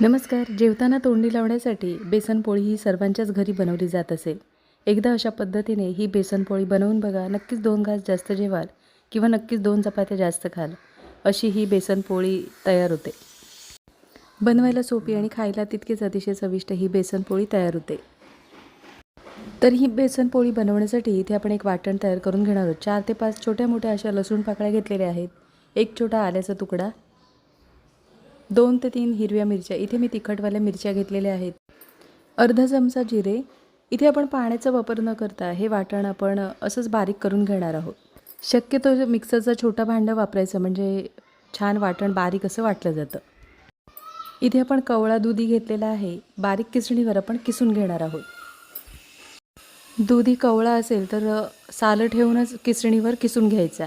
नमस्कार. जेवताना तोंडी लावण्यासाठी बेसनपोळी ही सर्वांच्याच घरी बनवली जात असेल एकदा अशा पद्धतीने ही बेसनपोळी बनवून बघा नक्कीच दोन घास जास्त जेवाल किंवा नक्कीच दोन चपात्या जास्त खाल अशी ही बेसनपोळी तयार होते. बनवायला सोपी आणि खायला तितकीच अतिशय चविष्ट ही बेसनपोळी तयार होते. तर ही बेसनपोळी बनवण्यासाठी इथे आपण एक वाटण तयार करून घेणार आहोत. चार ते पाच छोट्या मोठ्या अशा लसूण पाकळ्या घेतलेल्या आहेत. एक छोटा आल्याचा तुकडा दोन ते तीन हिरव्या मिरच्या. इथे मी तिखटवाल्या मिरच्या घेतलेल्या आहेत. अर्धा चमचा जिरे. इथे आपण पाण्याचा वापर न करता हे वाटण आपण असंच बारीक करून घेणार आहोत. शक्यतो मिक्सरचा छोटा भांडं वापरायचं म्हणजे छान वाटण बारीक असं वाटलं जातं. इथे आपण कवळा दुधी घेतलेला आहे. बारीक किसणीवर आपण किसून घेणार आहोत. दुधी कवळा असेल तर सालं ठेवूनच किसणीवर किसून घ्यायचा.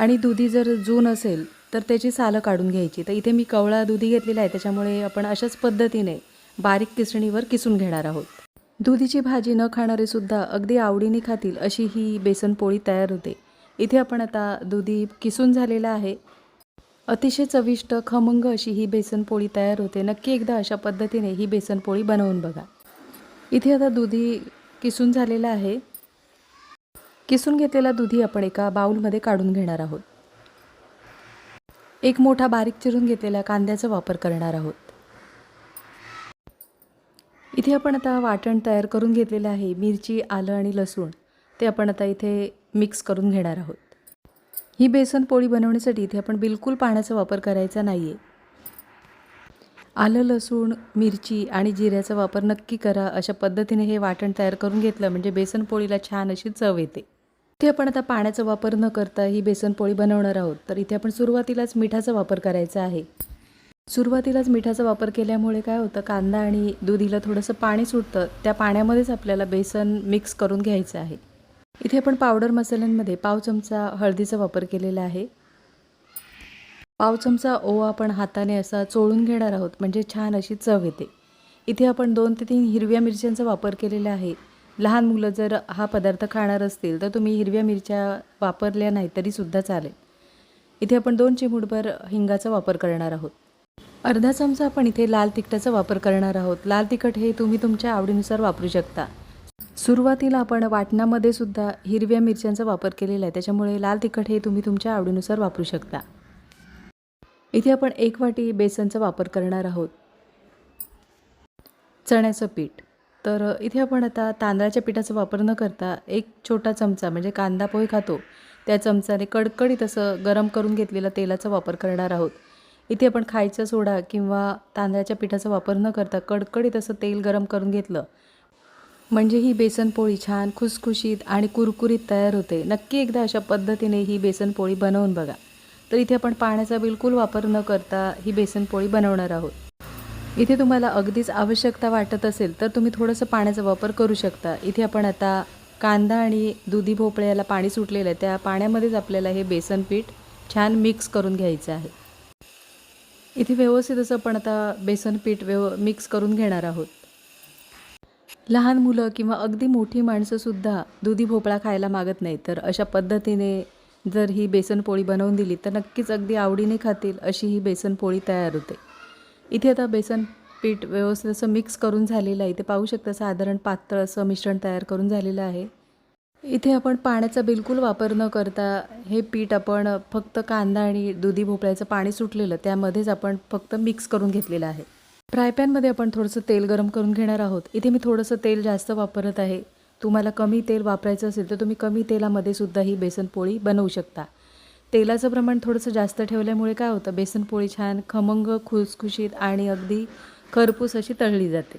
आणि दुधी जर जून असेल तर त्याची सालं काढून घ्यायची. तर इथे मी कवळा दुधी घेतलेला आहे त्याच्यामुळे आपण अशाच पद्धतीने बारीक किसणीवर किसून घेणार आहोत. दुधीची भाजी न खाणारे सुद्धा अगदी आवडीने खातील अशी ही बेसन पोळी तयार होते. इथे आपण आता दुधी किसून झालेला आहे. अतिशय चविष्ट खमंग अशी ही बेसन पोळी तयार होते. नक्की एकदा अशा पद्धतीने ही बेसन पोळी बनवून बघा. इथे आता दुधी किसून झालेला आहे. किसून घेतलेला दुधी आपण एका बाऊलमध्ये काढून घेणार आहोत. एक मोठा बारीक चिरून घेतलेला कांद्याचा वापर करणार आहोत. इथे आपण आता वाटण तयार करून घेतलेलं आहे. मिरची आलं आणि लसूण ते आपण आता इथे मिक्स करून घेणार आहोत. ही बेसन पोळी बनवण्यासाठी इथे आपण बिलकुल पाण्याचा वापर करायचा नाही आहे आलं लसूण मिरची आणि जिऱ्याचा वापर नक्की करा. अशा पद्धतीने हे वाटण तयार करून घेतलं म्हणजे बेसन पोळीला छान अशी चव येते. इथे आपण आता पाण्याचा वापर न करता ही बेसनपोळी बनवणार आहोत. तर इथे आपण सुरुवातीलाच मिठाचा वापर करायचा आहे. सुरुवातीलाच मिठाचा वापर केल्यामुळे काय होतं कांदा आणि दुधीला थोडंसं पाणी सुटतं. त्या पाण्यामध्येच आपल्याला बेसन मिक्स करून घ्यायचं आहे. इथे आपण पावडर मसाल्यांमध्ये पाव चमचा हळदीचा वापर केलेला आहे. पाव चमचा ओवा आपण हाताने असा चोळून घेणार आहोत म्हणजे छान अशी चव येते. इथे आपण दोन ते तीन हिरव्या मिरच्यांचा वापर केलेला आहे. लहान मुलं जर हा पदार्थ खाणार असतील तर तुम्ही हिरव्या मिरच्या वापरल्या नाही तरीसुद्धा चालेल. इथे आपण दोन चिमूटभर हिंगाचा वापर करणार आहोत. अर्धा चमचा आपण इथे लाल तिखटाचा वापर करणार आहोत. लाल तिखट हे तुम्ही तुमच्या आवडीनुसार वापरू शकता. सुरुवातीला आपण वाटणामध्ये सुद्धा हिरव्या मिरच्यांचा वापर केलेला आहे. त्याच्यामुळे लाल तिखट हे तुम्ही तुमच्या आवडीनुसार वापरू शकता. इथे आपण एक वाटी बेसनचा वापर करणार आहोत. चण्याचं पीठ. तर इथे आपण आता तांदळाच्या पिठाचा वापर न करता एक छोटा चमचा म्हणजे कांदा पोहे खातो. त्या चमचाने कडकडीत असं गरम करून घेतलेला तेलाचा वापर करणार आहोत. इथे आपण खायचा सोडा किंवा तांदळाच्या पिठाचा वापर न करता कडकडीत असं तेल गरम करून घेतलं. म्हणजे ही बेसन पोळी छान खुसखुशीत आणि कुरकुरीत तयार होते. नक्की एकदा अशा पद्धतीने ही बेसन पोळी बनवून बघा. तर इथे आपण पाण्याचा बिलकुल वापर न करता ही बेसन पोळी बनवणार आहोत. इथे तुम्हाला अगदीच आवश्यकता वाटत असेल तर तुम्ही थोडंसं पाण्याचा वापर करू शकता. इथे आपण आता कांदा आणि दुधी भोपळ्याला पाणी सुटलेलं आहे. त्या पाण्यामध्येच आपल्याला हे बेसन पीठ छान मिक्स करून घ्यायचं आहे. इथे व्यवस्थित असं आपण आता बेसन पीठ व्यव मिक्स करून घेणार आहोत. लहान मुलं किंवा अगदी मोठी माणसंसुद्धा दुधी भोपळा खायला मागत नाही तर अशा पद्धतीने जर ही बेसन पोळी बनवून दिली तर नक्कीच अगदी आवडीने खातील अशी ही बेसन पोळी तयार होते. इथे आता बेसन पीठ व्यवस्थित असं मिक्स करून झालेलं आहे. इथे पाहू शकता साधारण पातळ असं मिश्रण तयार करून झालेलं आहे. इथे आपण पाण्याचा बिलकुल वापर न करता हे पीठ आपण फक्त कांदा आणि दुधी भोपळ्याचं पाणी सुटलेलं त्यामध्येच आपण फक्त मिक्स करून घेतलेलं आहे. फ्रायपॅनमध्ये आपण थोडंसं तेल गरम करून घेणार आहोत. इथे मी थोडंसं तेल जास्त वापरत आहे. तुम्हाला कमी तेल वापरायचं असेल तर तुम्ही कमी तेलामध्ये सुद्धा ही बेसन पोळी बनवू शकता. तेलाचं प्रमाण थोडंसं जास्त ठेवल्यामुळे काय होतं बेसन पोळी छान खमंग खुसखुशीत आणि अगदी खरपूस अशी तळली जाते.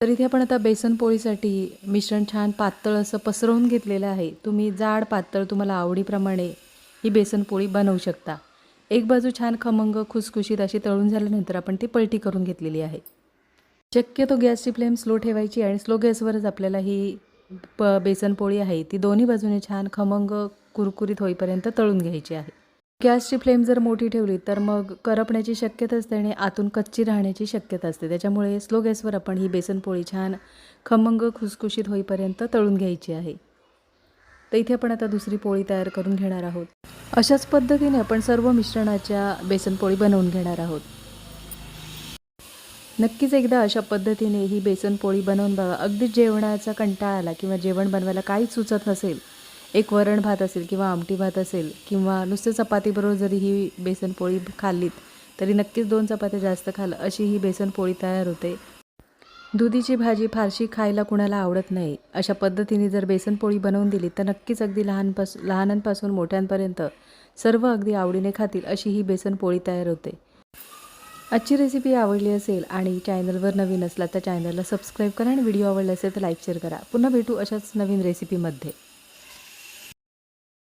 तर इथे आपण आता बेसन पोळीसाठी मिश्रण छान पातळ असं पसरवून घेतलेलं आहे. तुम्ही जाड पातळ तुम्हाला आवडीप्रमाणे ही बेसन पोळी बनवू शकता. एक बाजू छान खमंग खुसखुशीत अशी तळून झाल्यानंतर आपण ती पलटी करून घेतलेली आहे. शक्यतो गॅसची फ्लेम स्लो ठेवायची आणि स्लो गॅसवरच आपल्याला ही प बेसन पोळी आहे. ती दोन्ही बाजूने छान खमंग कुरकुरीत होईपर्यंत तळून घ्यायची आहे. गॅसची फ्लेम जर मोठी ठेवली तर मग करपण्याची शक्यता असते आणि आतून कच्ची राहण्याची शक्यता असते. त्याच्यामुळे स्लो गॅसवर आपण ही बेसनपोळी छान खमंग खुसखुशीत होईपर्यंत तळून घ्यायची आहे. तर इथे आपण आता दुसरी पोळी तयार करून घेणार आहोत. अशाच पद्धतीने आपण सर्व मिश्रणाच्या बेसनपोळी बनवून घेणार आहोत. नक्कीच एकदा अशा पद्धतीने ही बेसनपोळी बनवून बघा. अगदीच जेवणाचा कंटाळा आला किंवा जेवण बनवायला काहीच सुचत नसेल एक वरण भात असेल किंवा आमटी भात असेल किंवा नुसतं चपातीबरोबर जरी ही बेसन पोळी खाल्लीत तरी नक्कीच दोन चपात्या जास्त खाल्लं अशी ही बेसन पोळी तयार होते. दुधीची भाजी फारशी खायला कुणाला आवडत नाही. अशा पद्धतीने जर बेसन पोळी बनवून दिली तर नक्कीच अगदी लहानपास लहानांपासून मोठ्यांपर्यंत सर्व अगदी आवडीने खातील अशी ही बेसन पोळी तयार होते. आजची रेसिपी आवडली असेल आणि चॅनलवर नवीन असला तर चॅनलला सबस्क्राईब करा आणि व्हिडिओ आवडला असेल तर लाईक शेअर करा. पुन्हा भेटू अशाच नवीन रेसिपीमध्ये